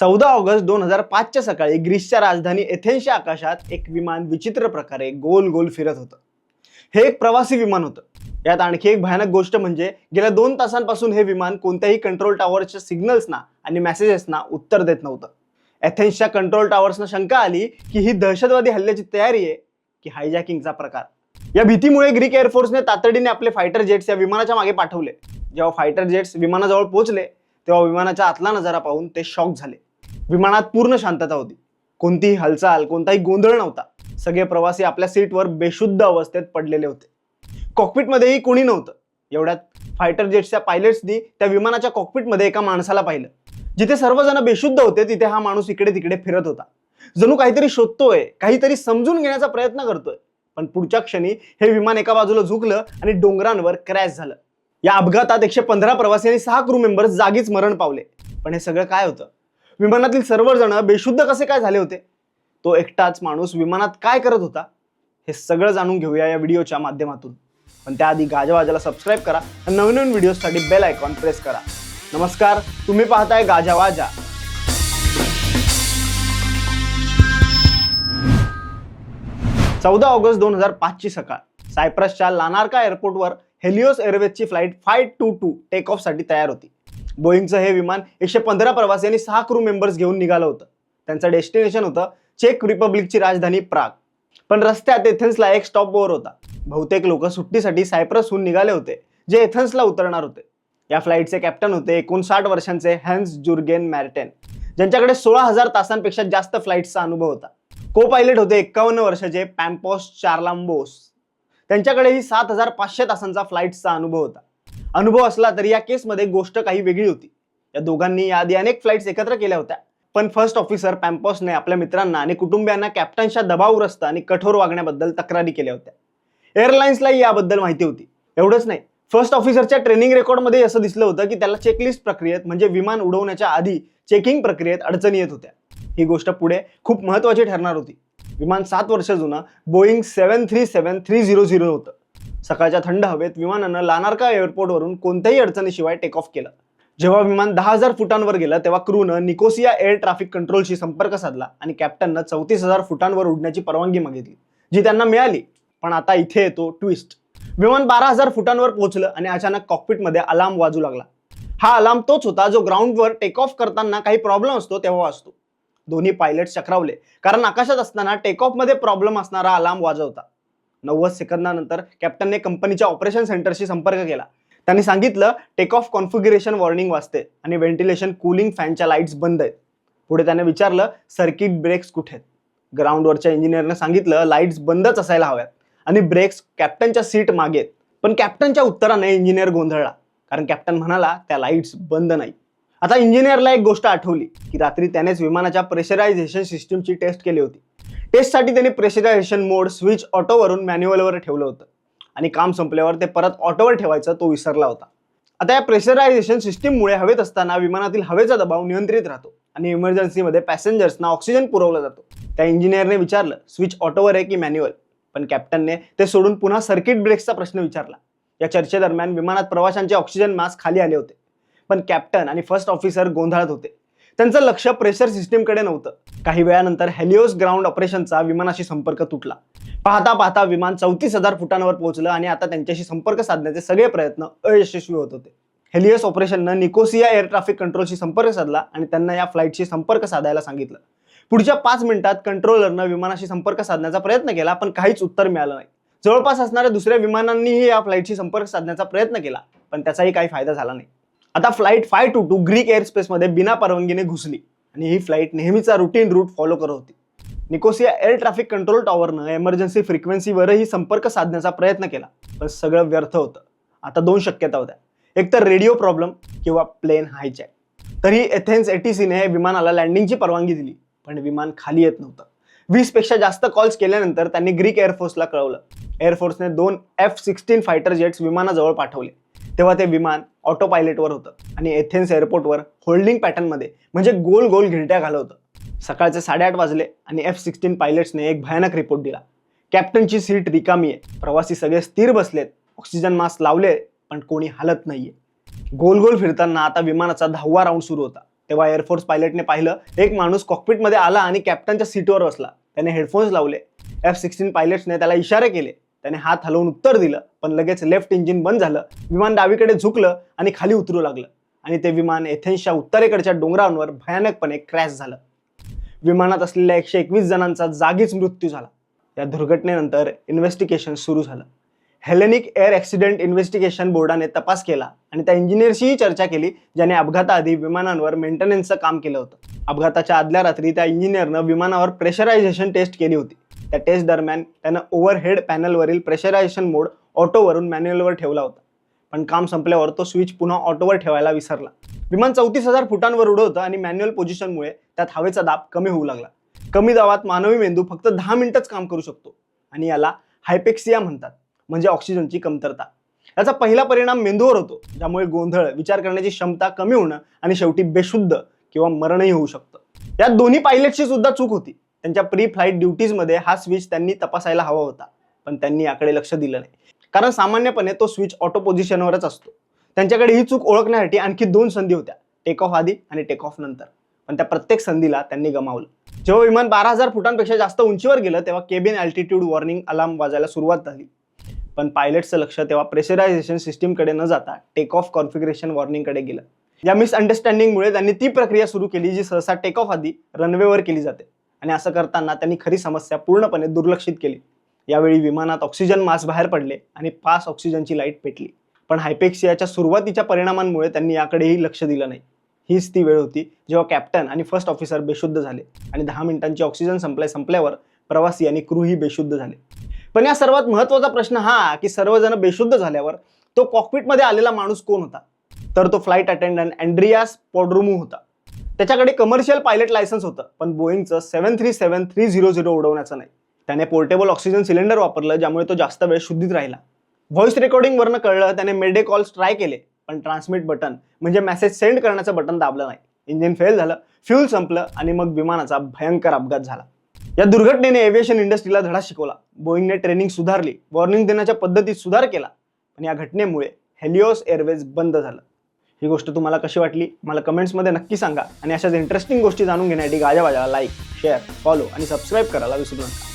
चौदा ऑगस्ट दोन हजार पाचच्या सकाळी ग्रीसच्या राजधानी एथेन्सच्या आकाशात एक विमान विचित्र प्रकारे गोल गोल फिरत होतं. हे एक प्रवासी विमान होतं. यात आणखी एक भयानक गोष्ट म्हणजे गेल्या दोन तासांपासून हे विमान कोणत्याही कंट्रोल टॉवरच्या सिग्नल्सना आणि मेसेजेसना उत्तर देत नव्हतं. एथेन्सच्या कंट्रोल टॉवर्सना शंका आली की ही दहशतवादी हल्ल्याची तयारी आहे की हायजॅकिंगचा प्रकार. या भीतीमुळे ग्रीक एअरफोर्सने तातडीने आपले फायटर जेट्स या विमानाच्या मागे पाठवले. जेव्हा फायटर जेट्स विमानाजवळ पोहोचले तेव्हा विमानाच्या आतला नजारा पाहून ते शॉक झाले. विमानात पूर्ण शांतता होती. कोणतीही हालचाल कोणताही गोंधळ नव्हता. सगळे प्रवासी आपल्या सीटवर बेशुद्ध अवस्थेत पडलेले होते. कॉकपिटमध्येही कोणी नव्हतं. एवढ्यात फायटर जेट्सच्या पायलट्सनी त्या विमानाच्या कॉकपिटमध्ये एका माणसाला पाहिलं. जिथे सर्वजण बेशुद्ध होते तिथे हा माणूस इकडे तिकडे फिरत होता. जणू काहीतरी शोधतोय काहीतरी समजून घेण्याचा प्रयत्न करतोय. पण पुढच्या क्षणी हे विमान एका बाजूला झुकलं आणि डोंगरांवर क्रॅश झालं. या अपघातात एकशे पंधरा प्रवासी आणि सहा क्रू मेंबर्स जागीच मरण पावले. पण हे सगळं काय होतं? विमानातील सर्वजण बेशुद्ध कसे काय झाले होते? तो एकटाच माणूस विमानात काय करत होता? हे सगळं जाणून घेऊया या व्हिडिओच्या माध्यमातून. पण त्याआधी गाजावाजाला सबस्क्राईब करा आणि नवीन नवीन व्हिडिओसाठी बेल आयकॉन प्रेस करा. नमस्कार तुम्ही पाहताय गाजावाजा. चौदा ऑगस्ट दोन हजार पाचची सकाळ. सायप्रसच्या लानार्का एअरपोर्टवर Helios एअरवेजची flight five two two take ऑफसाठी तयार होती. बोईंगचं हे विमान एकशे पंधरा प्रवासी आणि सहा क्रू मेंबर्स घेऊन निघालं होतं. त्यांचं डेस्टिनेशन होतं चेक रिपब्लिकची राजधानी प्राग. पण रस्त्यात एथेन्सला एक स्टॉप ओव्हर होता. बहुतेक लोक सुट्टीसाठी सायप्रसहून निघाले होते जे एथेन्सला उतरणार होते. या फ्लाईटचे कॅप्टन होते एकोणसाठ वर्षांचे हॅन्स जुर्गेन मॅरटेन ज्यांच्याकडे सोळा हजार तासांपेक्षा जास्त फ्लाईटचा अनुभव होता. को पायलट होते एक्कावन्न वर्षाचे पॅम्पॉस चार्लाम्बोस त्यांच्याकडेही सात हजार पाचशे तासांचा फ्लाईटचा अनुभव होता. अनुभव असला तरी या केसमध्ये गोष्ट काही वेगळी होती. या दोघांनी याआधी अनेक फ्लाईट्स एकत्र केल्या होत्या. पण फर्स्ट ऑफिसर पॅम्पॉसने आपल्या मित्रांना आणि कुटुंबियांना कॅप्टनच्या दबावग्रस्त आणि कठोर वागण्याबद्दल तक्रारी केल्या होत्या. एअरलाईन्सलाही याबद्दल माहिती होती. एवढंच नाही. फर्स्ट ऑफिसरच्या ट्रेनिंग रेकॉर्डमध्ये असं दिसलं होतं की त्याला चेकलिस्ट प्रक्रियेत म्हणजे विमान उडवण्याच्या आधी चेकिंग प्रक्रियेत अडचणी येत होत्या. ही गोष्ट पुढे खूप महत्वाची ठरणार होती. विमान सात वर्ष जुनं Boeing seven three seven three zero zero होतं. सकाळच्या थंड हवेत विमानानं लानार्का एअरपोर्टवरून कोणत्याही अडचणीशिवाय टेक ऑफ केलं. जेव्हा विमान दहा हजार फुटांवर गेलं तेव्हा क्रूनं निकोसिया एअर ट्रॅफिक कंट्रोलशी संपर्क साधला आणि कॅप्टननं चौतीस हजार फुटांवर उडण्याची परवानगी मागितली जी त्यांना मिळाली. पण आता इथे येतो ट्विस्ट विमान बारा हजार फुटांवर पोहोचलं आणि अचानक कॉकपिटमध्ये अलार्म वाजू लागला. हा अलार्म तोच होता जो ग्राउंडवर टेक ऑफ करताना काही प्रॉब्लेम असतो तेव्हा वाजतो. दोन्ही पायलट चक्रावले कारण आकाशात असताना टेक ऑफमध्ये प्रॉब्लेम असणारा अलार्म वाजवता नव्वद सेकंदानंतर कॅप्टनने कंपनीच्या ऑपरेशन सेंटरशी संपर्क केला. त्यांनी सांगितलं टेक ऑफ कॉन्फिगरेशन वॉर्निंग वाजते आणि व्हेंटिलेशन कूलिंग फॅनच्या लाईट्स बंद आहेत. पुढे त्याने विचारलं सर्किट ब्रेक्स कुठे आहेत? ग्राउंडवरच्या इंजिनियरने सांगितलं लाईट्स बंदच असायला हव्यात. आणि ब्रेक्स कॅप्टनच्या सीट मागे आहेत. पण कॅप्टनच्या उत्तराने इंजिनियर गोंधळला. कारण कॅप्टन म्हणाला त्या लाईट्स बंद नाही. आता इंजिनियरला एक गोष्ट आठवली की रात्री त्यानेच विमानाच्या प्रेशरायझेशन सिस्टीमची टेस्ट केली होती. टेस्टसाठी त्यांनी प्रेशरायझेशन मोड स्विच ऑटोवरून मॅन्युअलवर ठेवलं होतं. आणि काम संपल्यावर ते परत ऑटोवर ठेवायचं तो विसरला होता. आता या प्रेशरायझेशन सिस्टीममुळे हवेत असताना विमानातील हवेचा दबाव नियंत्रित राहतो आणि इमर्जन्सीमध्ये पॅसेंजर्सना ऑक्सिजन पुरवला जातो. त्या इंजिनियरने विचारलं स्विच ऑटोवर आहे की मॅन्युअल? पण कॅप्टनने ते सोडून पुन्हा सर्किट ब्रेक्सचा प्रश्न विचारला. या चर्चेदरम्यान विमानात प्रवाशांचे ऑक्सिजन मास्क खाली आले होते. पण कॅप्टन आणि फर्स्ट ऑफिसर गोंधळात होते. त्यांचं लक्ष प्रेशर सिस्टीमकडे नव्हतं. काही वेळानंतर हेलिओस ग्राउंड ऑपरेशनचा विमानाशी संपर्क तुटला. पाहता पाहता विमान चौतीस हजार फुटांवर पोहोचलं आणि आता त्यांच्याशी संपर्क साधण्याचे सगळे प्रयत्न अयशस्वी होत होते. हेलियस ऑपरेशननं निकोसिया एअर ट्रॅफिक कंट्रोलशी संपर्क साधला आणि त्यांना या फ्लाईटशी संपर्क साधायला सांगितलं. पुढच्या पाच मिनिटात कंट्रोलरनं विमानाशी संपर्क साधण्याचा प्रयत्न केला पण काहीच उत्तर मिळालं नाही. जवळपास असणाऱ्या दुसऱ्या विमानांनीही या फ्लाईटशी संपर्क साधण्याचा प्रयत्न केला पण त्याचाही काही फायदा झाला नाही. आता flight five two two Greek air स्पेसमध्ये बिना परवानगीने घुसली. आणि ही फ्लाईट नेहमीचा रुटीन रूट फॉलो करत होती. निकोसिया एअर ट्रॅफिक कंट्रोल टॉवरनं एमर्जन्सी फ्रिक्वेन्सीवरही संपर्क साधण्याचा प्रयत्न केला. पण सगळं व्यर्थ होतं. आता दोन शक्यता होत्या. एक तर रेडिओ प्रॉब्लेम किंवा प्लेन हायजॅक तरी एथेन्स एटीसीने विमानाला लँडिंगची परवानगी दिली पण विमान खाली येत नव्हतं. वीसपेक्षा जास्त कॉल्स केल्यानंतर त्यांनी ग्रीक एअरफोर्सला कळवलं. एअरफोर्सने दोन एफ सिक्स्टीन फायटर जेट्स विमानाजवळ पाठवले. तेव्हा ते विमान ऑटो पायलटवर होतं आणि एथेन्स एअरपोर्टवर होल्डिंग पॅटर्नमध्ये म्हणजे गोल गोल घिरट्या घालत होतं सकाळचे साडेआठ वाजले आणि एफ सिक्स्टीन पायलट्सने एक भयानक रिपोर्ट दिला. कॅप्टनची सीट रिकामी आहे. प्रवासी सगळे स्थिर बसलेत. ऑक्सिजन मास्क लावले पण कोणी हलत नाहीये. गोल गोल फिरताना आता विमानाचा दहावा राऊंड सुरू होता. तेव्हा एअरफोर्स पायलटने पाहिलं एक माणूस कॉकपिटमध्ये आला आणि कॅप्टनच्या सीटवर बसला. त्याने हेडफोन्स लावले. एफ सिक्स्टीन पायलट्सने त्याला इशारे केले. त्याने हात हलवून उत्तर दिलं पण लगेच लेफ्ट इंजिन बंद झालं. विमान डावीकडे झुकलं आणि खाली उतरू लागलं. आणि ते विमान एथेन्सच्या उत्तरेकडच्या डोंगरांवर भयानकपणे क्रॅश झालं. विमानात असलेल्या एकशे एकवीस जणांचा जागीच मृत्यू झाला. या दुर्घटनेनंतर इन्व्हेस्टिगेशन सुरू झालं. हेलेनिक एअर ॲक्सिडेंट इन्व्हेस्टिगेशन बोर्डाने तपास केला आणि त्या इंजिनियरशीही चर्चा केली ज्याने अपघाताआधी विमानांवर मेंटेनन्सचं काम केलं होतं. अपघाताच्या आदल्या रात्री त्या इंजिनियरनं विमानावर प्रेशरायझेशन टेस्ट केली होती. त्या टेस्ट दरम्यान त्यानं ओव्हरहेड पॅनलवरील प्रेशरायझेशन मोड ऑटोवरून मॅन्युअलवर ठेवला होता. पण काम संपल्यावर तो स्विच पुन्हा ऑटोवर ठेवायला विसरला. विमान चौतीस हजार फुटांवर उडवतं होतं आणि मॅन्युअल पोझिशनमुळे त्यात हवेचा दाब कमी होऊ लागला. कमी दाबात मानवी मेंदू फक्त दहा मिनिटच काम करू शकतो आणि याला हायपेक्सिया म्हणतात म्हणजे ऑक्सिजनची कमतरता. याचा पहिला परिणाम मेंदूवर होतो ज्यामुळे गोंधळ विचार करण्याची क्षमता कमी होणं आणि शेवटी बेशुद्ध किंवा मरणही होऊ शकतं. या दोन्ही पायलटची सुद्धा चूक होती. त्यांच्या प्री फ्लाईट ड्युटीजमध्ये हा स्विच त्यांनी तपासायला हवा होता पण त्यांनी याकडे लक्ष दिलं नाही. कारण सामान्यपणे तो स्विच ऑटो पोझिशनवरच असतो. त्यांच्याकडे ही चूक ओळखण्यासाठी आणखी दोन संधी होत्या टेक ऑफ आधी आणि टेक ऑफ नंतर. पण त्या प्रत्येक संधीला त्यांनी गमावलं. जेव्हा विमान बारा हजार फुटांपेक्षा जास्त उंचीवर गेलं तेव्हा केबिन अल्टिट्यूड वॉर्निंग अलार्म वाजायला सुरुवात झाली. पण पायलटचं लक्ष तेव्हा प्रेशरायझेशन सिस्टीमकडे न जाता टेक ऑफ कॉन्फिगरेशन वॉर्निंगकडे गेलं. या मिसअंडरस्टँडिंगमुळे त्यांनी ती प्रक्रिया सुरू केली जी सहसा टेक ऑफ आधी रनवेवर केली जाते. आणि असं करताना त्यांनी खरी समस्या पूर्णपणे दुर्लक्षित केली. यावेळी विमानात ऑक्सिजन मास बाहेर पडले आणि पाच ऑक्सिजनची लाइट पेटली. पण हायपेक्सियाच्या सुरुवातीच्या परिणामांमुळे त्यांनी याकडेही लक्ष दिलं नाही. हीच ती वेळ होती जेव्हा कॅप्टन आणि फर्स्ट ऑफिसर बेशुद्ध झाले आणि दहा मिनिटांची ऑक्सिजन संपल्या संपल्यावर प्रवासी आणि क्रूही बेशुद्ध झाले. पण या सर्वात महत्त्वाचा प्रश्न हा की सर्वजण बेशुद्ध झाल्यावर तो कॉकपिटमध्ये आलेला माणूस कोण होता? तर तो फ्लाईट अटेंडंट अँड्रियास पॉड्रुमू होता. त्याच्याकडे कमर्शियल पायलट लायसन्स होतं पण बोईंगचं seven three seven three zero zero उडवण्याचं नाही. त्याने पोर्टेबल ऑक्सिजन सिलेंडर वापरलं ज्यामुळे तो जास्त वेळ शुद्धीत राहिला. व्हॉइस रेकॉर्डिंगवरनं कळलं त्याने मेडे कॉल्स ट्राय केले पण ट्रान्समिट बटन म्हणजे मेसेज सेंड करण्याचं बटन दाबलं नाही. इंजिन फेल झालं फ्यूल संपलं आणि मग विमानाचा भयंकर अपघात झाला. या दुर्घटनेने एव्हिएशन इंडस्ट्रीला धडा शिकवला. बोईंगने ट्रेनिंग सुधारली वॉर्निंग देण्याच्या पद्धतीत सुधार केला पण या घटनेमुळे हेलिओस एअरवेज बंद झालं. ही गोष्ट तुम्हाला कशी वाटली मला कमेंट्समध्ये नक्की सांगा. आणि अशाच इंटरेस्टिंग गोष्टी जाणून घेण्यासाठी गाजावाजाला लाईक शेअर फॉलो आणि सबस्क्राईब करायला विसरू नका.